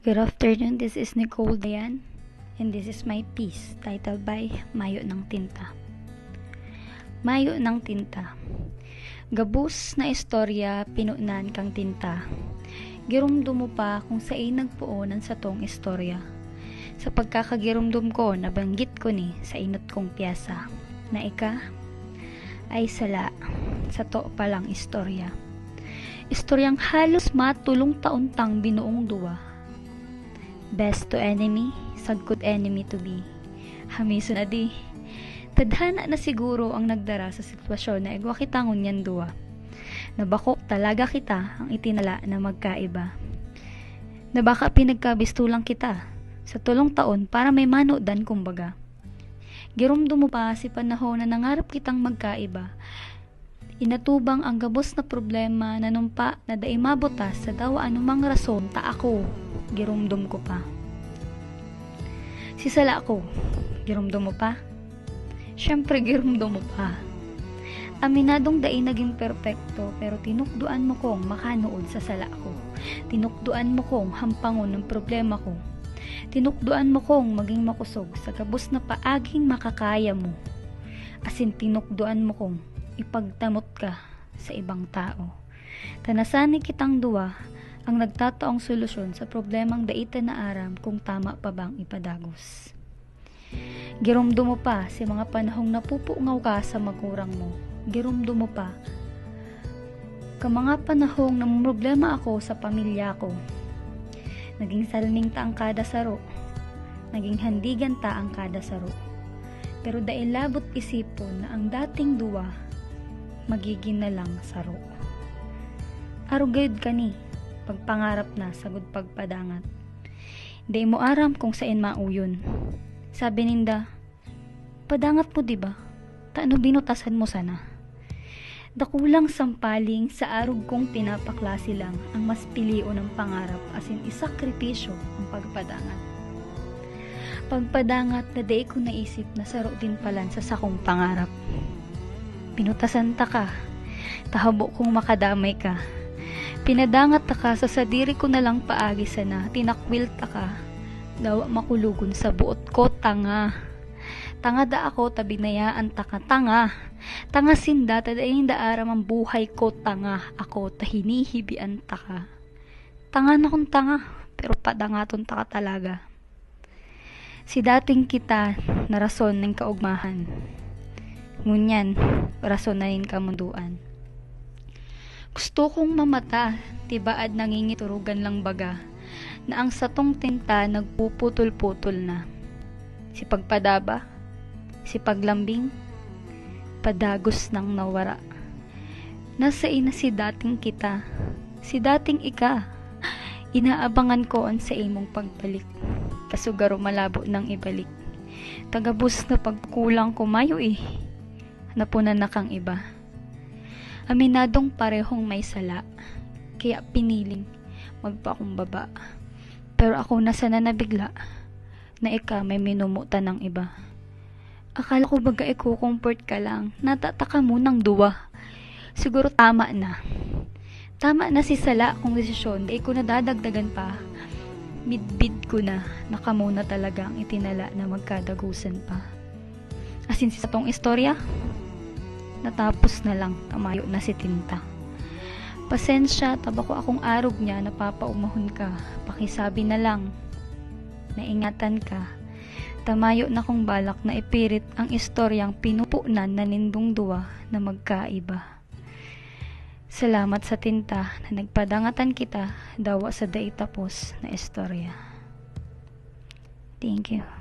Good afternoon, this is Nicole Dayan and this is my piece titled by Mayo ng Tinta. Mayo ng Tinta Gabus na istorya pinunan kang tinta. Girumdum mo pa kung sa'y nagpuonan sa tong istorya. Sa pagkakagirumdum ko, nabanggit ko ni sa inot kong piyasa na ika ay sala sa to palang istorya. Istoryang halos matulong taon-tang binuong duwa. Best to enemy, sagkot enemy to be. Hamiso na di. Tadhana na siguro ang nagdara sa sitwasyon na igwa kita ngunyan duwa. Nabako talaga kita ang itinala na magkaiba. Na baka pinagkabistulang kita sa tulong taon para may manodan kumbaga. Girumdo mo pa si panahon na nangarap kitang magkaiba. Inatubang ang gabos na problema na numpa na daay mabutas sa dawa anumang rason ta ako. Girumdum ko pa. Sisala ko. Girumdum mo pa? Siyempre, girumdum mo pa. Aminadong dai naging perpekto pero tinukduan mo kong makanood sa sala ko. Tinukduan mo kong hampangon ng problema ko. Tinukduan mo kong maging makusog sa gabos na paaging makakaya mo. Asin tinukduan mo kong ipagtamot ka sa ibang tao. Tanasani kitang duwa ang nagtataong solusyon sa problemang daita na aram kung tama pa bang ipadagos. Girumdo mo pa si mga panahong napupungaw ka sa magurang mo. Girumdo mo pa ka mga panahong nang problema ako sa pamilya ko. Naging salning ta ang kada saro. Naging handigan ta ang kada saro. Pero dahil labot isipon na ang dating duwa, magiging na lang saro. Arugayod ka ni, pagpangarap na sagod pagpadangat. Di mo aram kung saan mauyon. Sabi ninda, padangat mo di ba? Taano binutasan mo sana? Dakulang sampaling sa arog kong pinapaklase lang ang mas pilio ng pangarap asin isakripisyo ang pagpadangat. Pagpadangat na day ko naisip na saro din palan sa sakong pangarap. Pinutasan ta ka, tahabo kong makadamay ka. Pinadangat ka sa sadiri ko na lang paagi sana, tinakwil ka, daw makulugon sa buot ko tanga. Tanga da ako tabinayaan ta ka tanga. Tanga sinda tadayin da ang buhay ko tanga. Ako tahinihibian ta ka. Tanga na kong tanga pero padangaton ta ka talaga. Si dating kita na rason ng kaugmahan. Ngunyan, rason na rin kamunduan. Gusto kong mamata, tibaad nangingiturugan lang baga na ang satong tinta nagpuputol-putol na. Si pagpadaba, si paglambing, padagos ng nawara. Nasa ina si dating kita, si dating ika, inaabangan ko ang sa imong pagbalik, kasugaro malabo ng ibalik. Tagabus na pagkulang kumayo eh, napunan na kang iba. Aminadong parehong may sala, kaya piniling magpakumbaba. Pero ako na nabigla na ika may minumutan ng iba. Akala ko baga i-comfort ka lang, natataka mo ng duwa. Siguro tama na. Tama na si Sala kung desisyon, di ko nadadagdagan pa. Midbid ko na, nakamuna talaga ang itinala na magkadagusan pa. Asin sa tong istorya, natapos na lang, tamayo na si Tinta. Pasensya, tabako akong arog niya, napapaumahon ka. Pakisabi na lang, naingatan ka. Tamayo na kong balak na ipirit ang istoryang pinupunan na nindong duwa na magkaiba. Salamat sa tinta na nagpadangatan kita dawa sa daitapos na istorya. Thank you.